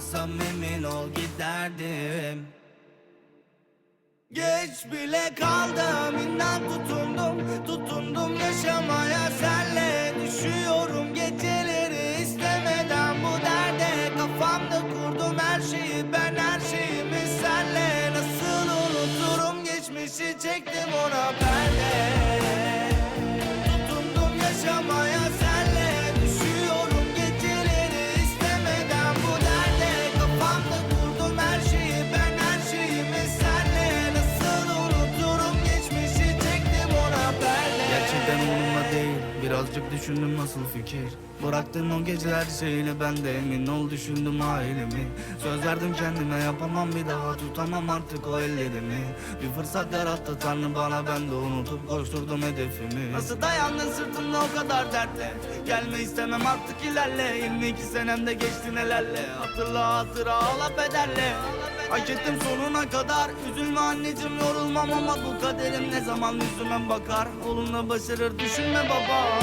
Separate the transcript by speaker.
Speaker 1: Anlasam emin ol giderdim. Geç bile kaldım inan tutundum Tutundum yaşamaya senle Düşüyorum birazcık düşündüm nasıl fikir? Bıraktın o gece her şeyini ben de emin ol düşündüm ailemi. Söz verdim kendime yapamam bir daha tutamam artık o ellerimi. Bir fırsat yarattı tanrı bana ben de unutup koşturdum hedefimi. Nasıl dayandın sırtımda o kadar dertle? Gelme istemem artık ilerle. 22 senemde geçti nelerle? Hatırla hatıra ağla bedelle Hak ettim sonuna kadar. Üzülme anneciğim yorulmam ama bu kaderim ne zaman yüzüme bakar? Olumla başarır düşünme baba